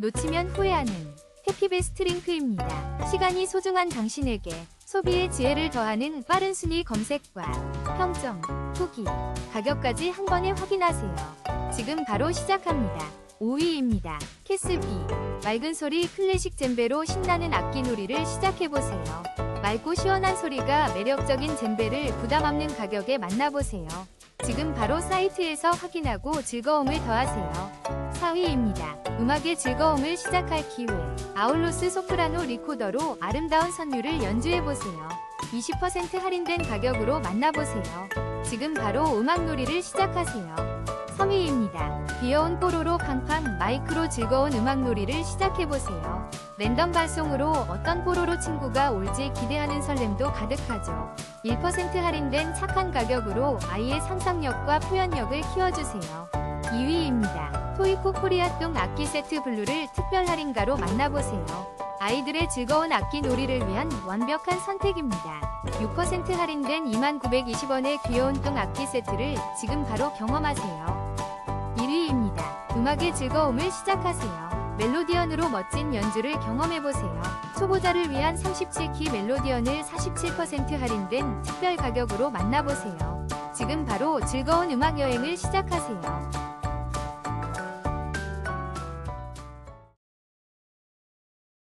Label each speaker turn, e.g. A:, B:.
A: 놓치면 후회하는 해피베스트 링크입니다. 시간이 소중한 당신에게 소비의 지혜를 더하는 빠른 순위 검색과 평점, 후기, 가격까지 한 번에 확인하세요. 지금 바로 시작합니다. 5위입니다. 캐스비 맑은 소리 클래식 젬베로 신나는 악기 놀이를 시작해보세요. 맑고 시원한 소리가 매력적인 젬베를 부담 없는 가격에 만나보세요. 지금 바로 사이트에서 확인하고 즐거움을 더하세요. 4위입니다. 음악의 즐거움을 시작할 기회. 아울로스 소프라노 리코더로 아름다운 선율을 연주해보세요. 20% 할인된 가격으로 만나보세요. 지금 바로 음악놀이를 시작하세요. 3위입니다. 귀여운 뽀로로 팡팡 마이크로 즐거운 음악놀이를 시작해보세요. 랜덤 발송으로 어떤 뽀로로 친구가 올지 기대하는 설렘도 가득하죠. 1% 할인된 착한 가격으로 아이의 상상력과 표현력을 키워주세요. 2위입니다. 토이코 코리아똥 악기 세트 블루를 특별 할인가로 만나보세요. 아이들의 즐거운 악기 놀이를 위한 완벽한 선택입니다. 6% 할인된 2920원의 귀여운 똥 악기 세트를 지금 바로 경험하세요. 1위입니다. 음악의 즐거움을 시작하세요. 멜로디언으로 멋진 연주를 경험해보세요. 초보자를 위한 37키 멜로디언을 47% 할인된 특별 가격으로 만나보세요. 지금 바로 즐거운 음악 여행을 시작하세요.